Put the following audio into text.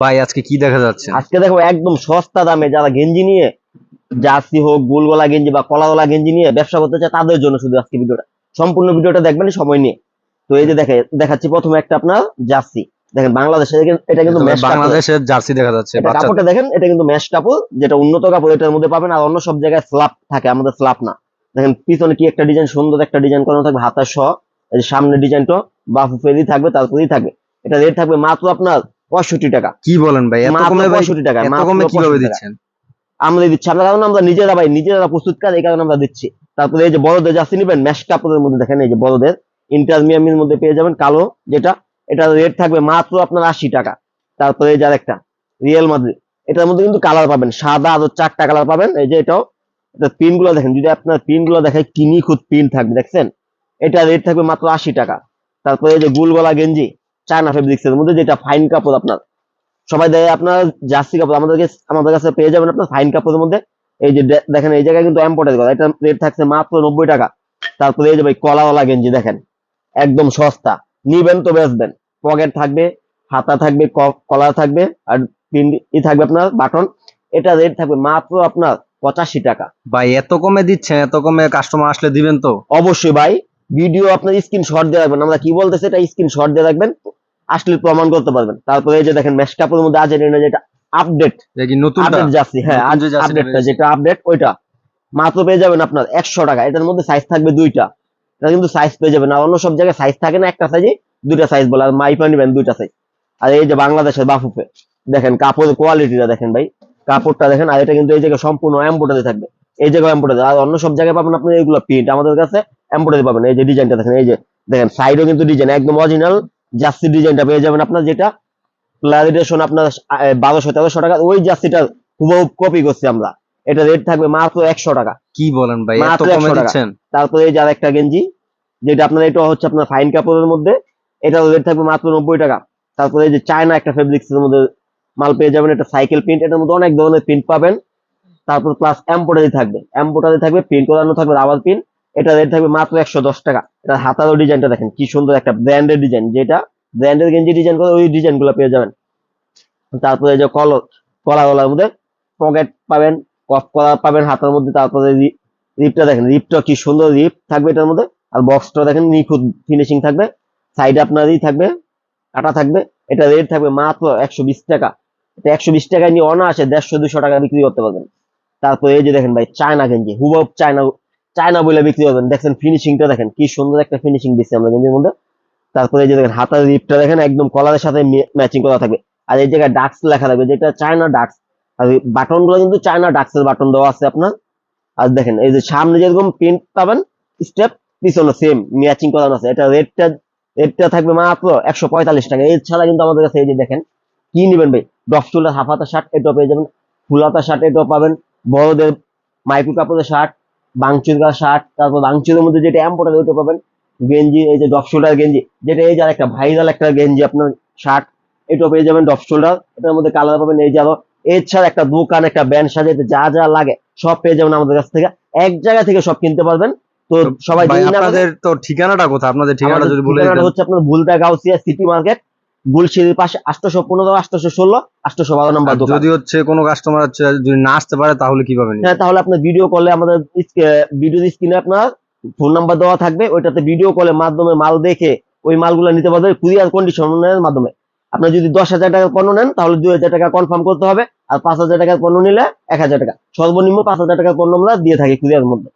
ভাই আজকে কি দেখা যাচ্ছে? আজকে দেখো একদম সস্তা দামে যারা গেঞ্জি নিয়ে জার্সি হোক গোলগলা গেঞ্জি বা কলাগলা গেঞ্জি নিয়ে ব্যবসা করতে চায় তাদের জন্য শুধু আজকে ভিডিওটা। সম্পূর্ণ ভিডিওটা দেখবেন সময় নিয়ে। তো এই যে দেখে দেখাচ্ছি প্রথমে একটা আপনার জার্সি। দেখেন বাংলাদেশে এটা- কিন্তু বাংলাদেশের জার্সি দেখা যাচ্ছে কাপড়টা দেখেন এটা কিন্তু ম্যাশ কাপড় যেটা উন্নত কাপড় এটার মধ্যে পাবেন আর অন্য সব জায়গায় স্ল্যাপ থাকে আমাদের স্ল্যাপ না। দেখেন পিছনে কি একটা ডিজাইন সুন্দর একটা ডিজাইন করানো থাকবে হাতার সহ সামনে ডিজাইনটা বাফু ফেরি থাকবে তারপরেই থাকবে। এটা রেট থাকবে মাত্র আপনার পঁয়ষট্টি টাকা। কি বলেন ভাই? এত কমে পঁয়ষট্টি টাকা এত কমে কীভাবে দিচ্ছেন? আমরা দিচ্ছি আমরা কারণ আমরা নিজেরা ভাই নিজেরা এই কারণে আমরা দিচ্ছি। তারপরে এই যে বড়দের জার্সি নিবেন ম্যাশ কাপড়ের মধ্যে দেখেন এই যে বড়দের ইন্টারমিয়ামের মধ্যে পেয়ে যাবেন কালো যেটা এটা রেট থাকবে মাত্র আপনার আশি টাকা। তারপরে এই যে আরেকটা রিয়েল মাদ্রিদ এটার মধ্যে কিন্তু কালার পাবেন সাদা আরও চারটা কালার পাবেন এই যে এটাও এটা পিনগুলো দেখেন যদি আপনার পিনগুলো দেখে কি নিখুঁত পিন থাকবে দেখছেন? এটা রেট থাকবে মাত্র আশি টাকা। তারপরে এই যে গুলগলা গেঞ্জি চায়না ফেব্রিক্স এর মধ্যে যেটা ফাইন কাপড় আপনার। সবাই দেয় আপনার জার্সি কাপড় আমাদেরকে আমাদের কাছে পেয়ে যাবেন আপনার ফাইন কাপড়ের মধ্যে। এই যে দেখেন এই জায়গায় কিন্তু এম্পোর্টেড করা। এটা রেট থাকছে মাত্র নব্বই টাকা। তারপরে এই যে ভাই কলাওয়ালা গেঞ্জি দেখেন। একদম সস্তা। নিবেন তো বেচবেন। পকেট থাকবে হাতা থাকবে কলার থাকবে আর পিন ই থাকবে আপনার বাটন এটা রেট থাকবে মাত্র আপনার পঁচাশি টাকা। ভাই এত কমে দিচ্ছেন এত কমে কাস্টমার আসলে দিবেন তো? অবশ্যই ভাই ভিডিও আপনার স্ক্রিন শট দিয়ে রাখবেন। আমরা কি বলতেছি এটা স্ক্রিন শট দিয়ে রাখবেন। আসলে প্রমাণ করতে পারবেন। তারপরে এই যে দেখেন মেশ কাপড়ের মধ্যে আর্জেন্টিনা যেটা আপডেট নতুনটা আপডেট জার্সি হ্যাঁ নতুন যে আপডেটটা যেটা আপডেট ওইটা। মাত্র পেয়ে যাবেন আপনার একশো টাকা। এটার মধ্যে সাইজ থাকবে দুইটা। এটা কিন্তু সাইজ পেয়ে যাবেন। আর অন্য সব জায়গায় সাইজ থাকে না একটা সাইজে দুইটা সাইজ বলে। আর মাইপা নিবেন দুইটা সাইজ আর এই যে বাংলাদেশের বাফুফে দেখেন কাপড়ের কোয়ালিটিটা দেখেন ভাই। কাপড়টা দেখেন আর এটা কিন্তু এই জায়গায় সম্পূর্ণ এম্বোটারি থাকবে। এই জায়গায় এম্বোটারি আর অন্য সব জায়গায় পাবেন আপনি এগুলো প্রিন্ট আমাদের কাছে এম্বোটারি পাবেন। এই যে ডিজাইনটা দেখেন এই যে দেখেন সাইডও কিন্তু ডিজাইন একদম অরিজিনাল জার্সি ডিজাইনটা পেয়ে যাবেন আপনার যেটা ক্লারিটেশন আপনার বারোশো তেরোশো টাকা। ওই জার্সিটার হুবহু কপি করছি আমরা। এটা রেট থাকবে মাত্র একশো টাকা। কি বলেন ভাই মাত্র 100 টাকা। তারপরে এই যে আরেকটা গেঞ্জি যেটা আপনার এটা হচ্ছে আপনার ফাইন কাপড়ের মধ্যে। এটা রেট থাকবে মাত্র নব্বই টাকা। তারপরে এই যে চায়না একটা ফেব্রিক্স এর মধ্যে মাল পেয়ে যাবেন। এটা সাইকেল প্রিন্ট এটার মধ্যে অনেক ধরনের প্রিন্ট পাবেন। তারপর প্লাস এম্পোটারি থাকবে। এম্পোটারি থাকবে প্রিন্ট করানো থাকবে রাবার প্রিন্ট এটা রেট থাকবে মাত্র একশো দশ টাকা। এটা হাতারও ডিজাইনটা দেখেন, কি সুন্দর একটা ব্র্যান্ডের ডিজাইন যেটা ব্র্যান্ডের গেঞ্জি ডিজাইন করে ওই ডিজাইনগুলো পেয়ে যাবেন। তারপরে যে কল গলার মধ্যে পকেট পাবেন, কফ কলা পাবেন হাতার মধ্যে, তারপরে রিপটা দেখেন রিপটা কি সুন্দর রিপ থাকবে এটার মধ্যে। আর বক্সটা দেখেন, নিখুঁত ফিনিশিং থাকবে। সাইডে আপনারই থাকবে, কাটা থাকবে। এটা রেট থাকবে মাত্র একশো বিশ টাকা। এটা একশো বিশ টাকায় নিয়ে অনায়াসে দেড়শো দুশো টাকা বিক্রি করতে পারবেন। তারপরে এই যে দেখেন ভাই, চায়না গেঞ্জি হুবব চায়না চায়না বলে বিক্রি করবেন দেখেন ফিনিশিংটা দেখেন, কি সুন্দর একটা ফিনিশিং দিচ্ছে আমরা গেঞ্জির মধ্যে। তারপরে এই যে দেখেন, হাতার রিপটা দেখেন, একদম কলারের সাথে ম্যাচিং করা থাকবে। আর এই জায়গায় ডাক্স লেখা থাকবে, যেটা চায়না ডাক্স আর বাটনগুলো কিন্তু চায়না ডাক্সের বাটন দেওয়া আছে আপনার। আর দেখেন, এই যে সামনে যেরকম প্রিন্ট পাবেন স্টেপ পিছনে সেম ম্যাচিং করানো আছে। এটা রেটটা রেটটা থাকবে মাত্র একশো পঁয়তাল্লিশ টাকা। এছাড়া কিন্তু আমাদের কাছে এই যে দেখেন, কি নেবেন ভাই? ডফ চুলের হাফ হাতা শার্ট এটাও পেয়ে যাবেন। ফুল হাতা শার্ট এটাও পাবেন। বড়দের মাইক্রো কাপড়ের শার্ট বাংচুরগা শার্ট তারপর বাংচুরের মধ্যে যেটা এম্পোর্টার ওইটা পাবেন। গেঞ্জি এই যে ডফ শোল্ডার গেঞ্জি যেটা এই যে একটা ভাইরাল একটা গেঞ্জি আপনার শার্ট এটা পেয়ে যাবেন ডফ শোল্ডার। এটার মধ্যে কালার পাবেন এই যে আরও। এছাড়া একটা দোকান একটা ব্যান্ড সাজাইতে যা যা লাগে সব পেয়ে যাবেন আমাদের কাছ থেকে। এক জায়গা থেকে সব কিনতে পারবেন। তো সবাই আপনাদের তো ঠিকানাটা কোথায়? আপনাদের ঠিকানাটা যদি বলে হচ্ছে আপনার ভুলতা গাউসিয়া সিটি মার্কেট গুলশিরির পাশে আটশোশো পনেরো আটশোশো ষোলো আটশোশো বারো নম্বর যদি হচ্ছে কোনো কাস্টমার হচ্ছে যদি না আসতে পারে তাহলে? হ্যাঁ তাহলে আপনার ভিডিও কলে আমাদের ভিডিও স্ক্রিনে আপনার ফোন নাম্বার দেওয়া থাকবে ওইটাতে ভিডিও কলের মাধ্যমে মাল দেখে ওই মালগুলো নিতে পারবে কুরিয়ার কন্ডিশনের মাধ্যমে। আপনার যদি দশ হাজার টাকার পণ্য নেন তাহলে দুই হাজার টাকা কনফার্ম করতে হবে আর পাঁচ হাজার টাকার পণ্য নিলে এক হাজার টাকা। সর্বনিম্ন পাঁচ হাজার টাকার পণ্য আমরা দিয়ে থাকি কুরিয়ার মধ্যে।